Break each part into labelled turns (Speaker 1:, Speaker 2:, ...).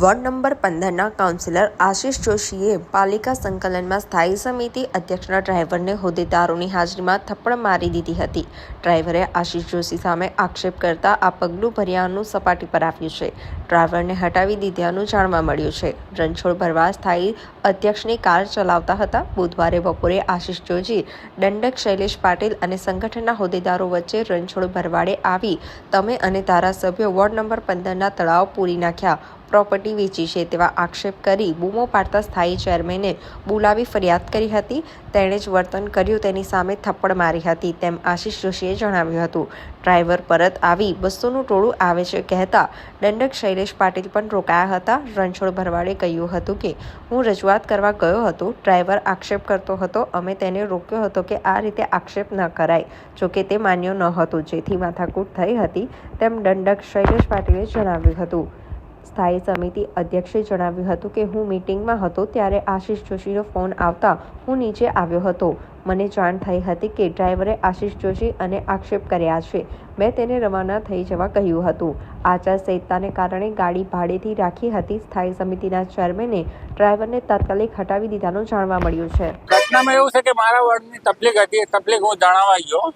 Speaker 1: Ward number પંદરના councillor Ashish જોશીએ પાલિકા સંકલનમાં સ્થાયી સમિતિ અધ્યક્ષના ડ્રાઈવરને હોદ્દેદારોની હાજરીમાં થપ્પડ મારી દીધી હતી. ડ્રાઈવરે આશિષ જોશી સામે આક્ષેપ કરતા આ પગલું ભર્યાનું સપાટી પર આવ્યું છે. ડ્રાઈવરને હટાવી દીધાનું જાણવા મળ્યું છે. રણછોડ ભરવા સ્થાયી અધ્યક્ષની કાર ચલાવતા હતા. બુધવારે બપોરે આશિષ જોશી, દંડક શૈલેષ પાટીલ અને સંગઠનના હોદ્દેદારો વચ્ચે રણછોડ ભરવાડે આવી. તમે અને ધારાસભ્યો વોર્ડ નંબર પંદરના તળાવ પૂરી નાખ્યા. પ્રોપર્ટી વેચી છે તેવા આક્ષેપ કરી બૂમો પાડતા સ્થાયી ચેરમેને બોલાવી ફરિયાદ કરી હતી. તેણે જ વર્તન કર્યું, તેની સામે થપ્પડ મારી હતી, તેમ આશિષ જોશીએ જણાવ્યું હતું. ડ્રાઈવર પરત આવી બસોનું ટોળું આવે છે કહેતા દંડક શૈલેષ પાટીલ પણ રોકાયા હતા. રણછોડ ભરવાડે કહ્યું હતું કે, હું રજૂઆત કરવા ગયો હતો, ડ્રાઈવર આક્ષેપ કરતો હતો, અમે તેને રોક્યો હતો કે આ રીતે આક્ષેપ ન કરાય, જોકે તે માન્ય ન હતું, જેથી માથાકૂટ થઈ હતી તેમ દંડક શૈલેષ પાટીલે જણાવ્યું હતું. સ્થાયી સમિતિ અધ્યક્ષે જણાવ્યું હતું કે હું મીટિંગમાં હતો ત્યારે આશિષ જોશીનો ફોન આવતા હું નીચે આવ્યો હતો. મને જાણ થઈ હતી કે ડ્રાઈવરે આશિષ જોશી અને આક્ષેપ કર્યા છે. મેં તેને રવાના થઈ જવા કહ્યું હતું. આચારસંહિતાને કારણે ગાડી ભાડેથી રાખી હતી સ્થાયી સમિતિના ચેરમેને. ડ્રાઈવરને તાત્કાલિક હટાવી દીધાનું જાણવા મળ્યું છે.
Speaker 2: ઘટનામાં એવું છે કે મારા વર્ડની તકલીફ હતી. તકલીફ હું જણાવવા ગયો.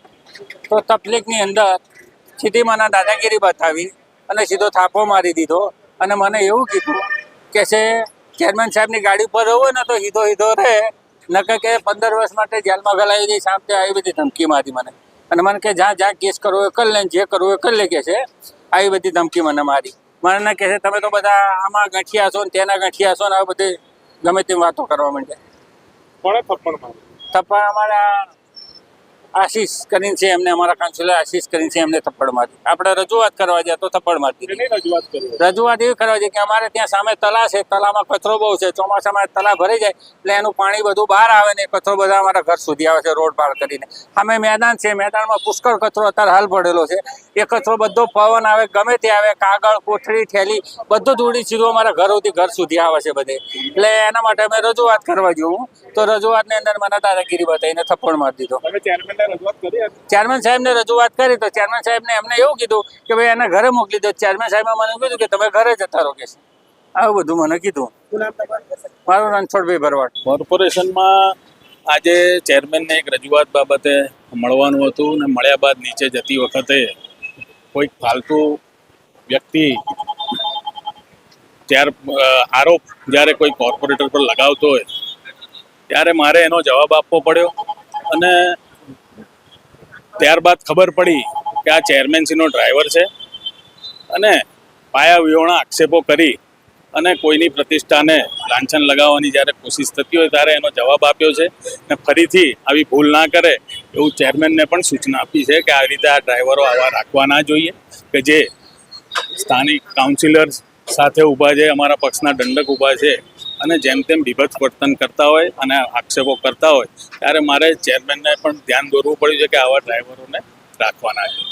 Speaker 2: તો તકલીફની અંદર સીધી મને દાદાગીરી બતાવી અને સીધો થાપો મારી દીધો. અને મને એવું કીધું કે છે ચેરમેન સાહેબની ગાડી ઉપર રહું ને તો હીધો હીધો રહે. નકર કે પંદર વર્ષ માટે જેલમાં ગલાવી જઈશ આમ તે આવી બધી ધમકી મારી મને. અને મને કે જ્યાં જ્યાં કેસ કરવો એ કરી લે જે કરવું એ કરી લે કે છે. આવી બધી ધમકી મને મારી. મને કહે છે તમે તો બધા આમાં ગંઠિયા છો ને તેના ગંઠિયા છો ને આ બધી ગમે તેમ વાતો કરવા માંડ્યા.
Speaker 3: કોણે થપ્પડ મારી?
Speaker 2: થપ્પડ અમારા આશીષ કરીને છે એમને અમારા કાઉન્સિલર આશીષ કરીને છે એમને થપ્પડ મારી આપણે રજૂઆત કરવા જાય તો થપ્પડ મારતી
Speaker 3: રજૂઆત
Speaker 2: એવી કરવા જાય કે અમારે ત્યાં સામે તલા છે તલામાં કચરો બહુ છે ચોમાસામાં તલા ભરાઈ જાય એટલે એનું પાણી બધું બહાર આવે ને કચરો બધા અમારા ઘર સુધી આવે છે રોડ પાર કરીને. અમે મેદાન છે મેદાનમાં પુષ્કળ કચરો અત્યારે હાલ પડેલો છે. એ કચરો બધો પવન આવે ગમે તે આવે કાગળ કોથળી થેલી બધું ધૂળી સીધું અમારા ઘર સુધી ઘર સુધી આવે છે બધે. એટલે એના માટે અમે રજૂઆત કરવા જેવું તો રજૂઆતની અંદર મને દાદાગીરી બતાવીને થપ્પડ મારી દીધો. ચેરમેન સાહેબને રજૂઆત કરી તો ચેરમેન સાહેબને એમને એવું કીધું કે ભાઈ એને ઘરે મોકલી દો. ચેરમેન સાહેબે મને કીધું કે તમે ઘરે જતા રહો. કે છે. આવું બધું મને કીધું. મારું રણછોડભાઈ ભરવાડ.
Speaker 4: કોર્પોરેશનમાં આજે ચેરમેનને એક રજૂઆત બાબતે મળવાનું હતું ને મળ્યા બાદ નીચે જતી વખતે કોઈક ફાલતુ વ્યક્તિ ત્યાર આરોપ જ્યારે કોઈ કોર્પોરેટર પર લગાવતો હોય ત્યારે મારે એનો જવાબ આપવો પડ્યો અને ત્યારબાદ ખબર પડી કે આ ચેરમેનસીનો ડ્રાઈવર છે. અને પાયા આક્ષેપો કરી અને કોઈની પ્રતિષ્ઠાને લાંછન લગાવવાની જ્યારે કોશિશ થતી હોય ત્યારે એનો જવાબ આપ્યો છે અને ફરીથી આવી ભૂલ ના કરે એવું ચેરમેનને પણ સૂચના આપી છે કે આવી રીતે આ ડ્રાઈવરો આવા રાખવા ના જોઈએ કે જે સ્થાનિક કાઉન્સિલર્સ સાથે ઊભા છે, અમારા પક્ષના દંડક ઊભા છે અને જેમ તેમ બીભત્સ વર્તન કરતા હોય અને આક્ષેપો કરતા હોય, ત્યારે મારે ચેરમેનને પણ ધ્યાન દોરવું પડ્યું છે કે આવા ડ્રાઈવરોને રાખવાના છે.